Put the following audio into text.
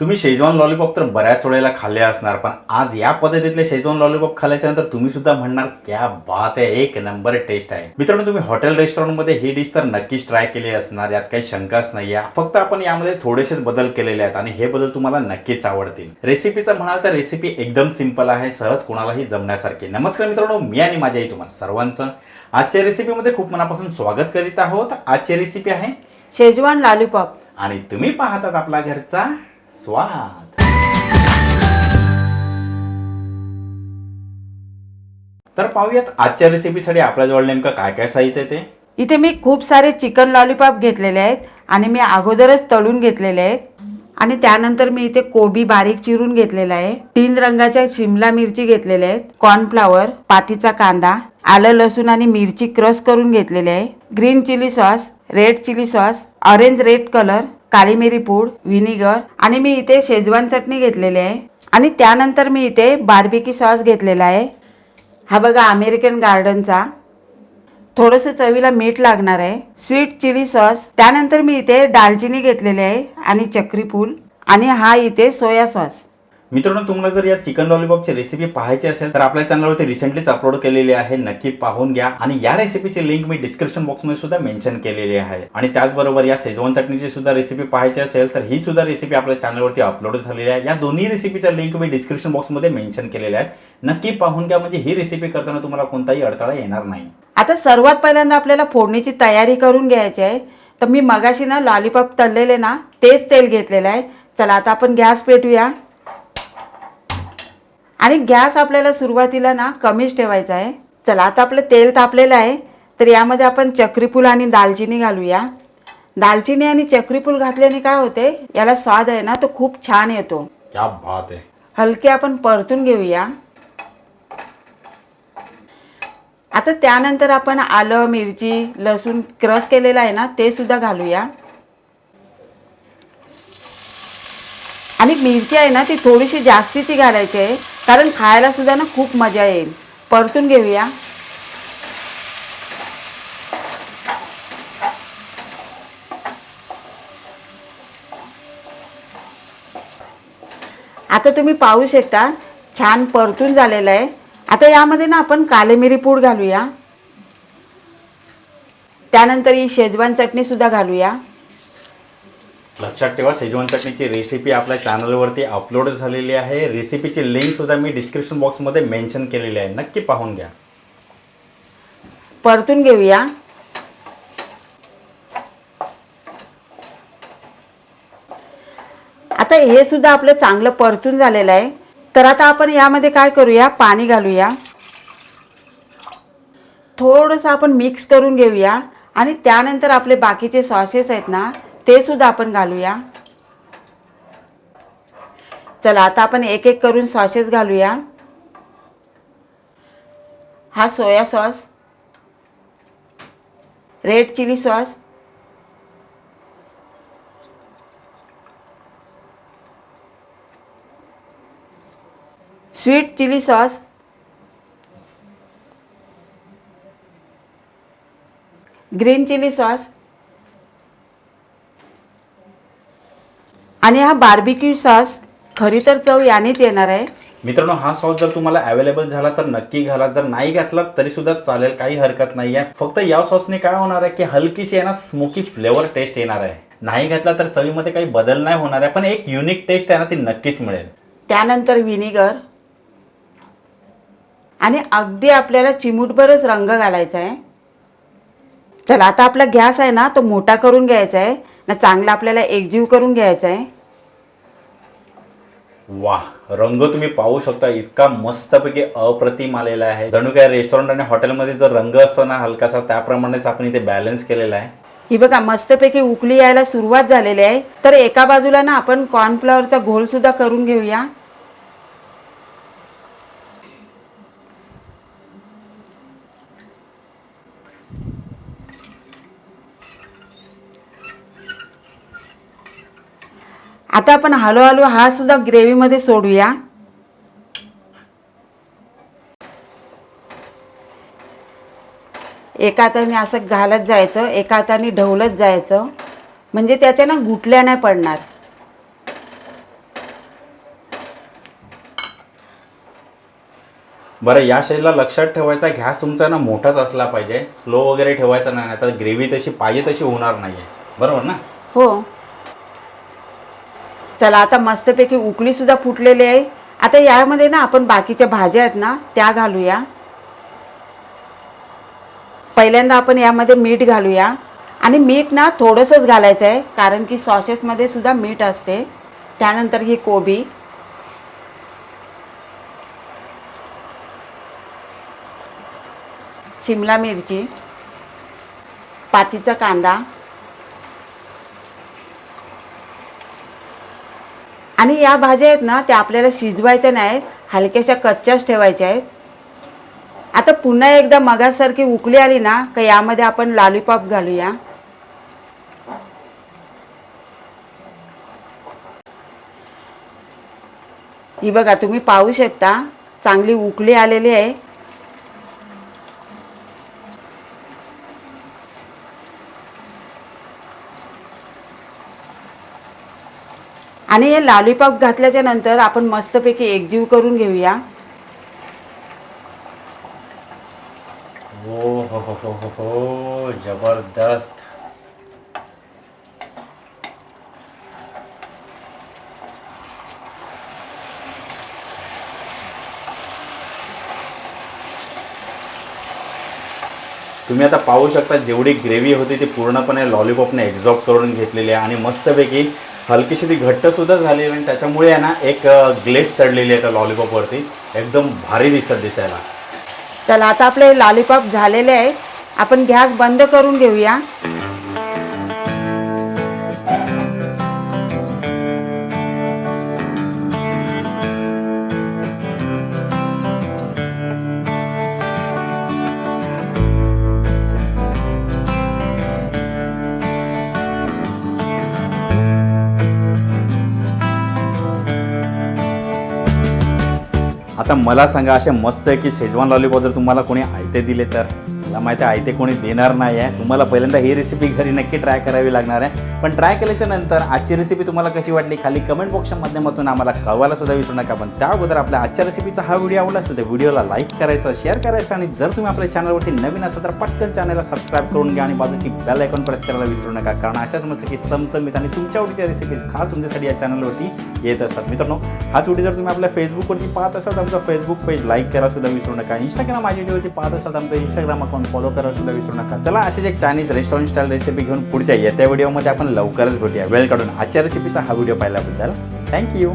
तुम्ही Schezwan lollipop तर बऱ्याच वेळेला खाल्ले असणार पण आज या पद्धतीतले शेजवान लॉलीपॉप खाल्ल्याच्या नंतर तुम्ही सुद्धा म्हणणार क्या बात आहे एक नंबर टेस्ट आहे. मित्रांनो तुम्ही हॉटेल रेस्टॉरंटमध्ये ही डिश तर नक्कीच ट्राय केली असणार यात काही शंकाच नाही आहे फक्त आपण यामध्ये थोडेसेच बदल केलेले आहेत आणि हे बदल तुम्हाला नक्कीच आवडतील. रेसिपीचं म्हणाल तर रेसिपी एकदम सिंपल आहे सहज कोणालाही जमण्यासारखी. नमस्कार मित्रांनो मी आणि माझ्या आई तुम्हा सर्वांचं. आजच्या रेसिपीमध्ये खूप मनापासून स्वागत करीत आहोत. आजची रेसिपी आहे शेजवान लॉलीपॉप आणि तुम्ही पाहतात आपला घरचा स्वाद। तर पाहूयात आजच्या रेसिपीसाठी आपल्याजवळ नेमकं काय काय साहित्य ते? इथे मी खूप सारे चिकन लॉलीपॉप घेतलेले आहेत आणि मी अगोदरच तळून घेतलेले आहेत. आणि त्यानंतर मी इथे कोबी बारीक चिरून घेतलेला आहे. तीन रंगाच्या शिमला मिरची घेतलेल्या आहेत. कॉर्नफ्लावर पातीचा कांदा आलं लसूण आणि मिरची क्रश करून घेतलेले आहे. Green chilli sauce red chilli sauce orange red colour काळी मिरी पूड व्हिनिगर आणि मी इथे शेजवान चटणी घेतलेली आहे. आणि त्यानंतर मी इथे बार्बिकी सॉस घेतलेला आहे. हा बघा अमेरिकन गार्डनचा. थोडंसं चवीला मीठ लागणार आहे. Sweet chilli sauce. त्यानंतर मी इथे दालचिनी घेतलेली आहे आणि चक्रीपूल आणि हा इथे सोया सॉस. मित्रांनो तुम्हाला जर या चिकन लॉलीपॉपची रेसिपी पाहायची असेल तर आपल्या चॅनलवरती रिसेंटलीच अपलोड केलेली आहे. नक्की पाहून घ्या. आणि या रेसिपीची लिंक मी डिस्क्रिप्शन बॉक्समध्ये सुद्धा मेन्शन केलेली आहे. आणि त्याचबरोबर या शेजवान चटणीची सुद्धा रेसिपी पाहायची असेल तर ही सुद्धा रेसिपी आपल्या चॅनलवरती अपलोड झालेली आहे. या दोन्ही रेसिपीच्या लिंक मी डिस्क्रिप्शन बॉक्समध्ये मेन्शन केलेल्या आहेत. नक्की पाहून घ्या म्हणजे ही रेसिपी करताना तुम्हाला कोणताही अडथळा येणार नाही. आता सर्वात पहिल्यांदा आपल्याला फोडणीची तयारी करून घ्यायची आहे. तर मी मगाशी ना लॉलीपॉप तळलेले ना तेच तेल घेतलेलं आहे. चला आता आपण गॅस पेटूया. आणि गॅस आपल्याला सुरुवातीला ना कमीच ठेवायचा आहे. चला आता आपलं तेल तापलेलं आहे तर यामध्ये आपण चक्रीफूल आणि दालचिनी घालूया. दालचिनी आणि चक्रीफूल घातल्याने काय होते याला स्वाद आहे ना तो खूप छान येतो. क्या बात आहे. हलके आपण परतून घेऊया. आता त्यानंतर आपण आलं मिरची लसूण क्रश केलेलं आहे ना ते सुद्धा घालूया. आणि मिरची आहे ना ती थोडीशी जास्तीची घालायची आहे. कारण खायला सुद्धा ना खूप मजा येईल. परतून घेऊया. आता तुम्ही पाहू शकता छान परतून झालेलं आहे. आता यामध्ये ना आपण कालेमिरी पूड घालूया. त्यानंतर ही शेजवान चटणीसुद्धा घालूया. लक्षात ठेवा शेजवान चटणीची रेसिपी आपल्या चॅनलवरती अपलोड झालेली आहे. रेसिपीची लिंक सुद्धा मी डिस्क्रिप्शन बॉक्समध्ये मेन्शन केलेली आहे. नक्की पाहून घ्या. परतून घेऊया. आता हे सुद्धा आपलं चांगलं परतून झालेलं आहे. तर आता आपण यामध्ये काय करूया? पाणी घालूया. थोडंसं आपण मिक्स करून घेऊया. आणि त्यानंतर आपले बाकीचे सॉसेस आहेत ना ते सुद्धा आपण घालूया. चला आता आपण एक एक करून सॉसेस घालूया. हा soya sauce red chilli sauce sweet chilli sauce green chilli sauce आणि हा बार्बिक्यू सॉस खरी तर चव यानेच येणार आहे. मित्रांनो हा सॉस जर तुम्हाला अवेलेबल झाला तर नक्की घाला. जर नाही घातला तरी सुद्धा चालेल काही हरकत नाही आहे फक्त या सॉसने काय होणार आहे की हलकीशी आहे ना स्मोकी फ्लेवर टेस्ट येणार आहे. नाही घातला तर चवीमध्ये काही बदल नाही होणार आहे पण एक युनिक टेस्ट आहे ना ती नक्कीच मिळेल. त्यानंतर व्हिनेगर आणि अगदी आपल्याला चिमूटभरच रंग घालायचा आहे. चला आता आपला गॅस आहे ना तो मोठा करून घ्यायचा आहे. ना चांगला आपल्याला एकजीव करून घ्यायचा आहे. वाह रंग तुम्ही पाहू शकता इतका मस्तपैकी अप्रतिम आलेला आहे. जणू काय रेस्टॉरंट आणि हॉटेलमध्ये जो रंग असतो ना हलकासा त्याप्रमाणेच आपण इथे बॅलन्स केलेला आहे. ही बघा मस्तपैकी उकळी यायला सुरुवात झालेली आहे. तर एका बाजूला ना आपण कॉर्नफ्लॉवरचा घोल सुद्धा करून घेऊया. आता आपण हळूहळू हा सुद्धा ग्रेव्हीमध्ये सोडूया. एका हाताने असं घालत जायचं एका हाताने ढवलत जायचं. म्हणजे त्याच्या ना गुटल्या नाही पडणार. बरं या शैलीला लक्षात ठेवायचा घ्यास तुमचा ना मोठाच असला पाहिजे. स्लो वगैरे ठेवायचा नाही तर ग्रेव्ही तशी पाहिजे तशी होणार नाही बरोबर ना? हो. चला आता मस्तपैकी उकळी सुद्धा फुटलेली आहे. आता यामध्ये ना आपण बाकीच्या भाज्या आहेत ना त्या घालूया. पहिल्यांदा आपण यामध्ये मीठ घालूया. आणि मीठ ना थोडंसंच घालायचं आहे कारण की सॉसेसमध्ये सुद्धा मीठ असते. त्यानंतर ही कोबी. शिमला मिरची. पातीचा कांदा. आणि या भाज्या आहेत ना त्या आपल्याला शिजवायच्या नाहीत हलक्याशा कच्च्याच ठेवायच्या आहेत. आता पुन्हा एकदा मगासारखी उकळी आली ना का यामध्ये आपण लॉलीपॉप घालूया. ही बघा तुम्ही पाहू शकता चांगली उकळी आलेली आहे. आणि हे लॉलीपॉप घातल्याच्या नंतर आपण मस्तपैकी एकजीव करून घेऊया. हो हो हो हो हो हो जबरदस्त. तुम्ही आता पाहू शकता जेवढी ग्रेव्ही होती ती पूर्णपणे लॉलीपॉपने एक्झॉर्ब करून घेतलेली आहे आणि मस्तपैकी हलकीशी ती घट्ट सुद्धा झालेली आणि त्याच्यामुळे आहे ना एक ग्लेस चढलेली आहे त्या लॉलीपॉपवरती एकदम भारी दिसतात दिसायला. चला आता आपले लॉलीपॉप झालेले आहे आपण गॅस बंद करून घेऊया. आता मला सांगा असे मस्त आहे की शेजवान लॉलीपॉप जर तुम्हाला कोणी आयते दिले तर? मला माहिती आहे आयते कोणी देणार नाही आहे तुम्हाला पहिल्यांदा ही रेसिपी घरी नक्की ट्राय करावी लागणार आहे. पण ट्राय केल्याच्यानंतर आजची रेसिपी तुम्हाला कशी वाटली खाली कमेंट बॉक्सच्या माध्यमातून आम्हाला कळवायला सुद्धा विसरू नका. पण त्या अगोदर आपल्या आजच्या रेसिपीचा हा व्हिडिओ आवडला असेल तर व्हिडिओला लाईक करायचा शेअर करायचा आणि जर तुम्ही आपल्या चॅनलवरती नवीन असाल तर पटकन चॅनलला सबस्क्राईब करून घ्या आणि बाजूची बेल आयकॉन प्रेस करायला विसरू नका. कारण अशाच मस्त की चमचमीत आणि तुमच्या आवडीच्या रेसिपीज खास तुमच्यासाठी या चॅनलवरती येत असतात. मित्रांनो हाच व्हिडिओ जर तुम्ही आपल्या फेसबुकवरती पाहत असाल तर आमचा फेसबुक पेज लाईक करा सुद्धा विसरू नका. इंस्टाग्राम माझ्या व्हिडिओवरती पाहत असाल तर आमचं इंस्टाग्राम अकाउंट फॉलो करायला सुद्धा विसरू नका. चला असेच एक चायनीज रेस्टॉरंट स्टाईल रेसिपी घेऊन पुढच्या येत्या व्हिडिओमध्ये आपण लवकरच भेटूया. वेळ काढून आजच्या रेसिपीचा हा व्हिडिओ पाहिल्याबद्दल. थँक्यू